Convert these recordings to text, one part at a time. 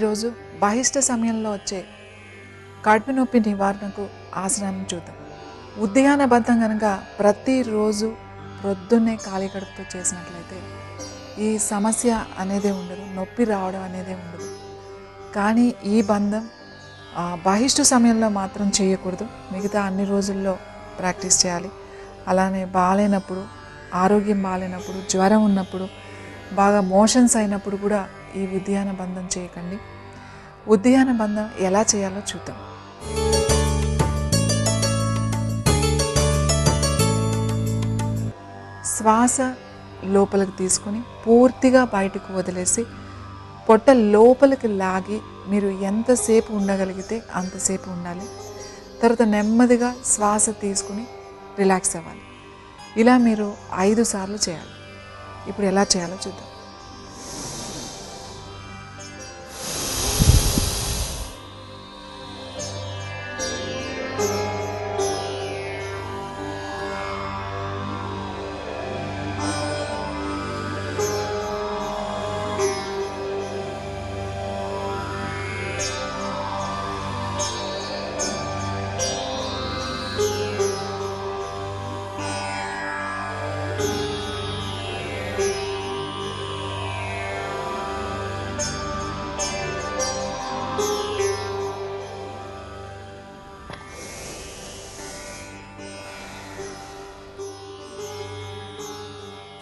ఈరోజు బహిష్ట సమయంలో వచ్చే కడుపు నొప్పి నివారణకు ఆసనాన్ని చూద్దాం. ఉద్యానబద్ధం కనుక ప్రతిరోజు ప్రొద్దున్నే ఖాళీ కడుపుతో చేసినట్లయితే ఈ సమస్య అనేదే ఉండదు నొప్పి రావడం అనేదే ఉండదు. కానీ ఈ బంధం బహిష్టు సమయంలో మాత్రం చేయకూడదు. మిగతా అన్ని రోజుల్లో ప్రాక్టీస్ చేయాలి. అలానే బాగాలేనప్పుడు ఆరోగ్యం బాగాలేనప్పుడు జ్వరం ఉన్నప్పుడు బాగా మోషన్స్ అయినప్పుడు కూడా ఈ ఉద్యాన బంధం చేయకండి. ఉద్యాన బంధం ఎలా చేయాలో చూద్దాం. శ్వాస లోపలికి తీసుకొని పూర్తిగా బయటకు వదిలేసి పొట్ట లోపలికి లాగి మీరు ఎంతసేపు ఉండగలిగితే అంతసేపు ఉండాలి. తర్వాత నెమ్మదిగా శ్వాస తీసుకుని రిలాక్స్ అవ్వాలి. ఇలా మీరు ఐదు సార్లు చేయాలి. ఇప్పుడు ఎలా చేయాలో చూద్దాం.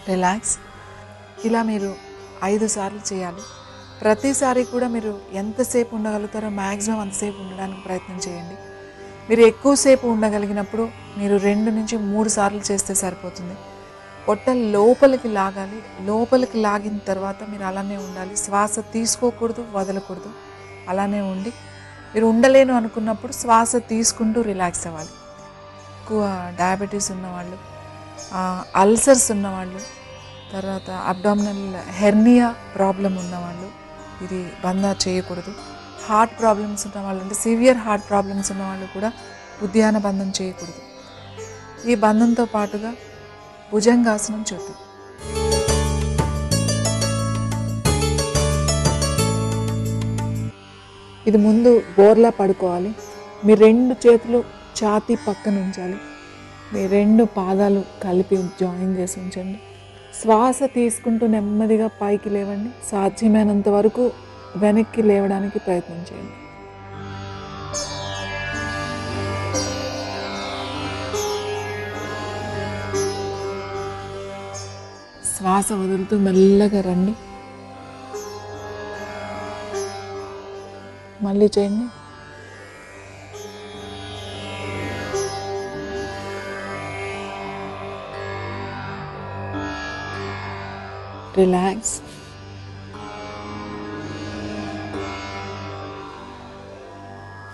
రిలాక్స్. ఇలా మీరు ఐదు సార్లు చేయాలి. ప్రతిసారి కూడా మీరు ఎంతసేపు ఉండగలుగుతారో మ్యాక్సిమం అంతసేపు ఉండడానికి ప్రయత్నం చేయండి. మీరు ఎక్కువసేపు ఉండగలిగినప్పుడు మీరు రెండు నుంచి మూడు సార్లు చేస్తే సరిపోతుంది. పొట్ట లోపలికి లాగాలి. లోపలికి లాగిన తర్వాత మీరు అలానే ఉండాలి. శ్వాస తీసుకోకూడదు వదలకూడదు. అలానే ఉండి మీరు ఉండలేను అనుకున్నప్పుడు శ్వాస తీసుకుంటూ రిలాక్స్ అవ్వాలి. ఎక్కువ డయాబెటీస్ ఉన్నవాళ్ళు అల్సర్స్ ఉన్నవాళ్ళు తర్వాత అబ్డామినల్ హెర్నియా ప్రాబ్లం ఉన్నవాళ్ళు. ఇది బంద చేయకూడదు. హార్ట్ ప్రాబ్లమ్స్ ఉన్న వాళ్ళు అంటే సివియర్ హార్ట్ ప్రాబ్లమ్స్ ఉన్న వాళ్ళు కూడా ఉద్యాన బంధం చేయకూడదు. ఈ బంధంతో పాటుగా భుజంగాసనం చూద్దాం. ఇది ముందు బోర్లా పడుకోవాలి. మీ రెండు చేతులు ఛాతీ పక్కన ఉంచాలి. మీ రెండు పాదాలు కలిపి జాయిన్ చేసి ఉంచండి. శ్వాస తీసుకుంటూ నెమ్మదిగా పైకి లేవండి. సాధ్యమైనంత వరకు వెనక్కి లేవడానికి ప్రయత్నం చేయండి. శ్వాస వదులుతూ మెల్లగా రండి. మళ్ళీ చేయండి. రిలాక్స్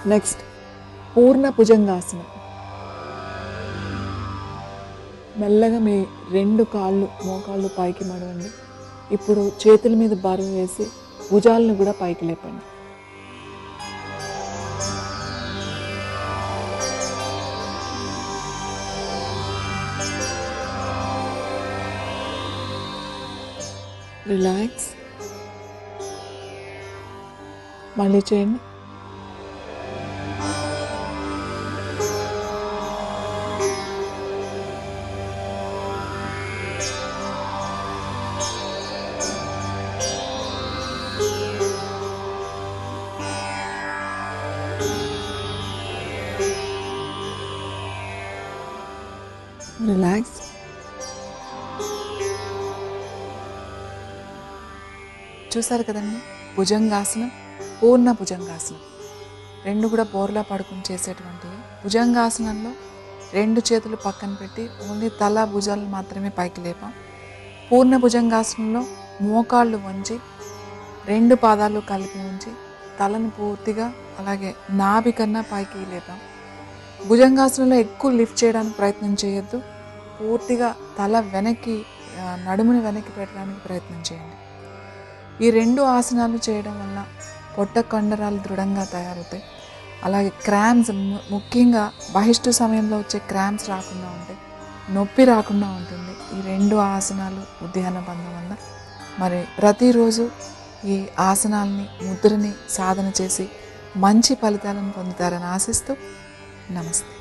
నెక్స్ట్ పూర్ణ భుజంగాసనం మెల్లగా మీ రెండు కాళ్ళు మోకాళ్ళు పైకి మడవండి. ఇప్పుడు చేతుల మీద బరువు వేసి భుజాలను కూడా పైకి లేపండి. రిలాక్స్ మళ్ళీ చేయండి రిలాక్స్ చూసారు కదండి? భుజంగాసనం పూర్ణ భుజంగాసనం. రెండు కూడా బోర్లా పడుకుని చేసేటువంటి భుజంగాసనంలో రెండు చేతులు పక్కన పెట్టి ఓన్లీ తల భుజాలు మాత్రమే పైకి లేపాం. పూర్ణ భుజంగాసనంలో మోకాళ్ళు వంచి రెండు పాదాలు కలిపి ఉంచి తలను పూర్తిగా అలాగే నాభి కన్నా పైకి లేపాం. భుజంగాసనంలో ఎక్కువ లిఫ్ట్ చేయడానికి ప్రయత్నం చేయొద్దు. పూర్తిగా తల వెనక్కి నడుముని వెనక్కి పెట్టడానికి ప్రయత్నం చేయండి. ఈ రెండు ఆసనాలు చేయడం వల్ల పొట్ట కండరాలు దృఢంగా తయారవుతాయి. అలాగే క్రామ్స్ ముఖ్యంగా బహిష్టు సమయంలో వచ్చే క్రామ్స్ రాకుండా ఉంటాయి. నొప్పి రాకుండా ఉంటుంది. ఈ రెండు ఆసనాలు ఉద్యాన బంధం వల్ల. మరి ప్రతిరోజు ఈ ఆసనాల్ని ముద్రని సాధన చేసి మంచి ఫలితాలను పొందుతారని ఆశిస్తూ నమస్తే.